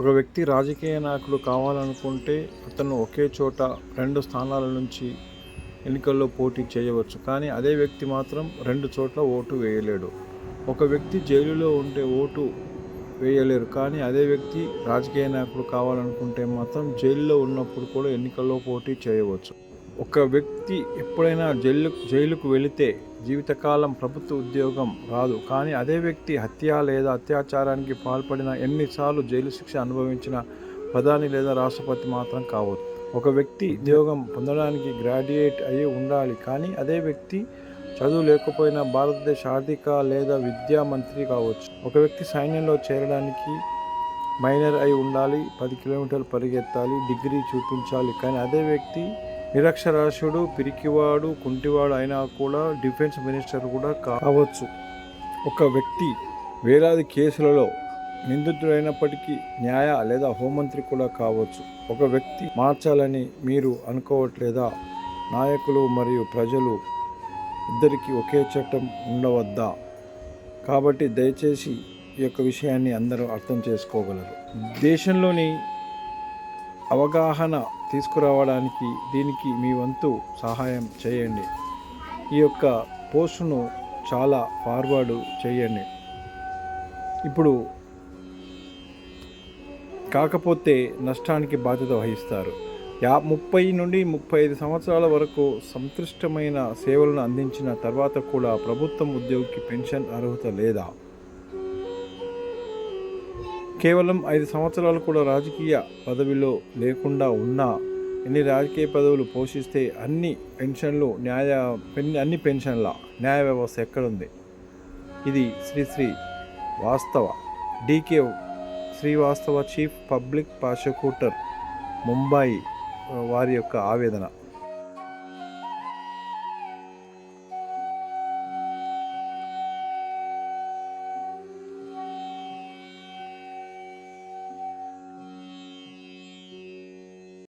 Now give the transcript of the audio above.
ఒక వ్యక్తి రాజకీయ నాయకుడు కావాలనుకుంటే అతను ఒకే చోట రెండు స్థానాల నుంచి ఎన్నికల్లో పోటీ చేయవచ్చు. కానీ అదే వ్యక్తి మాత్రం రెండు చోట్ల ఓటు వేయలేడు. ఒక వ్యక్తి జైలులో ఉంటే ఓటు వేయలేరు. కానీ అదే వ్యక్తి రాజకీయ నాయకుడు కావాలనుకుంటే మాత్రం జైల్లో ఉన్నప్పుడు కూడా ఎన్నికల్లో పోటీ చేయవచ్చు. ఒక వ్యక్తి ఎప్పుడైనా జైలు జైలుకు వెళితే జీవితకాలం ప్రభుత్వ ఉద్యోగం రాదు. కానీ అదే వ్యక్తి హత్య లేదా అత్యాచారానికి పాల్పడిన ఎన్నిసార్లు జైలు శిక్ష అనుభవించిన ప్రధాని లేదా రాష్ట్రపతి మాత్రం కావచ్చు ఒక వ్యక్తి ఉద్యోగం పొందడానికి గ్రాడ్యుయేట్ అయి ఉండాలి. కానీ అదే వ్యక్తి చదువు లేకపోయినా భారతదేశ ఆర్థిక లేదా విద్యా మంత్రి కావచ్చు. ఒక వ్యక్తి సైన్యంలో చేరడానికి మైనర్ అయి ఉండాలి. పది కిలోమీటర్లు పరిగెత్తాలి. డిగ్రీ చూపించాలి. కానీ అదే వ్యక్తి నిరక్షరాస్యుడు పిరికివాడు కుంటివాడు అయినా కూడా డిఫెన్స్ మినిస్టర్ కూడా కావచ్చు. ఒక వ్యక్తి వేలాది కేసులలో నిందితుడైనప్పటికీ న్యాయ లేదా హోంమంత్రి కూడా కావచ్చు. ఒక వ్యక్తి మార్చాలని మీరు అనుకోవట్లేదా? నాయకులు మరియు ప్రజలు ఇద్దరికి ఒకే చట్టం ఉండవద్దా? కాబట్టి దయచేసి ఈ యొక్క విషయాన్ని అందరూ అర్థం చేసుకోగలరు. దేశంలోని అవగాహన తీసుకురావడానికి దీనికి మీ వంతు సహాయం చేయండి. ఈ యొక్క పోస్టును చాలా ఫార్వర్డ్ చేయండి. ఇప్పుడు కాకపోతే నష్టానికి బాధ్యత వహిస్తారు. యా ముప్పై నుండి ముప్పై ఐదు సంవత్సరాల వరకు సంతృష్టమైన సేవలను అందించిన తర్వాత కూడా ప్రభుత్వం ఉద్యోగికి పెన్షన్ అర్హత లేదా? కేవలం ఐదు సంవత్సరాలు కూడా రాజకీయ పదవిలో లేకుండా ఉన్నా ఎన్ని రాజకీయ పదవులు పోషిస్తే అన్ని పెన్షన్లు న్యాయ పెన్ అన్ని పెన్షన్ల న్యాయ వ్యవస్థ ఎక్కడుంది? ఇది Shri Shri Vastava. DK Srivastava chief public prosecutor Mumbai వారి యొక్క ఆవేదన.